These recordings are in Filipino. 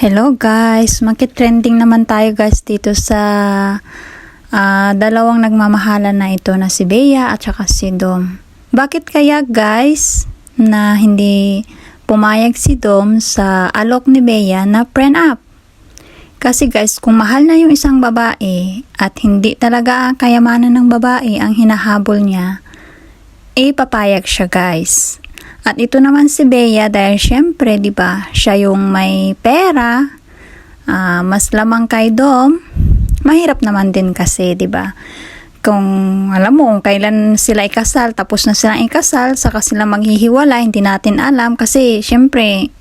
Hello guys, makitrending naman tayo guys dito sa ah, dalawang nagmamahalan na ito na si Bea at saka si Dom. Bakit kaya guys na hindi pumayag si Dom sa alok ni Bea na friend up? Kasi guys, kung mahal na yung isang babae at hindi talaga kayamanan ng babae ang hinahabol niya, eh papayag siya guys. At ito naman si Bea dahil syempre, 'di ba, siya yung may pera, ah, mas lamang kay Dom. Mahirap naman din kasi, 'di ba? Kung alam mo kung kailan sila ikasal, tapos na silang ikasal, saka sila maghihiwalay, hindi natin alam kasi syempre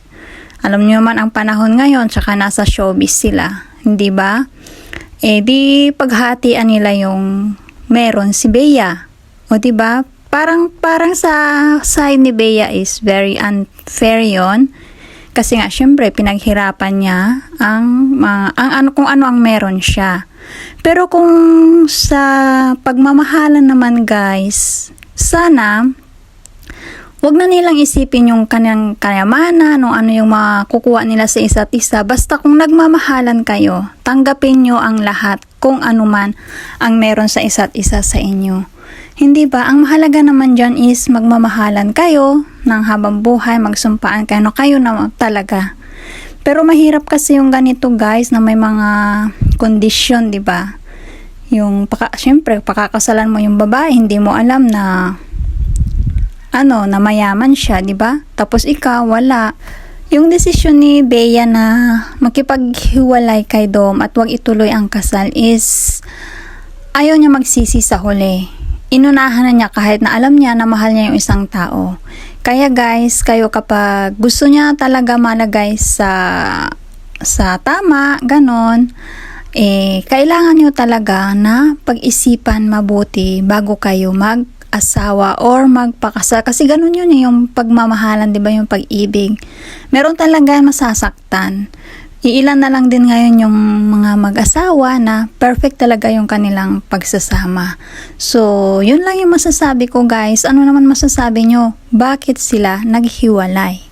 alam niyo naman ang panahon ngayon, tsaka nasa showbiz sila, hindi ba? Eh di paghatian nila yung meron si Bea. O di ba? Parang parang sa side ni Bea is very unfair 'yon. Kasi nga syempre pinaghirapan niya ang mga ang ano kung ano ang meron siya. Pero kung sa pagmamahalan naman guys, sana Huwag na nilang isipin yung kanyang kayamanan o ano yung makukuha nila sa isa't isa. Basta kung nagmamahalan kayo, tanggapin nyo ang lahat kung ano man ang meron sa isa't isa sa inyo. Hindi ba? Ang mahalaga naman dyan is magmamahalan kayo ng habang buhay, magsumpaan kayo na kayo na talaga. Pero mahirap kasi yung ganito guys na may mga kondisyon, di ba? Yung, paka, syempre, pakakasalan mo yung babae, hindi mo alam na ano, na mayaman siya, di ba? Tapos ikaw, wala. Yung desisyon ni Bea na makipaghiwalay kay Dom at wag ituloy ang kasal is ayaw niya magsisi sa huli. Inunahan na niya kahit na alam niya na mahal niya yung isang tao. Kaya guys, kayo kapag gusto niya talaga malagay sa sa tama, ganon, eh, kailangan nyo talaga na pag-isipan mabuti bago kayo mag-asawa or magpakasal. Kasi ganun yun eh, yung pagmamahalan, di ba, yung pag-ibig. Meron talaga masasaktan. Iilan na lang din ngayon yung mga mag-asawa na perfect talaga yung kanilang pagsasama. So, yun lang yung masasabi ko guys. Ano naman masasabi nyo? Bakit sila naghiwalay?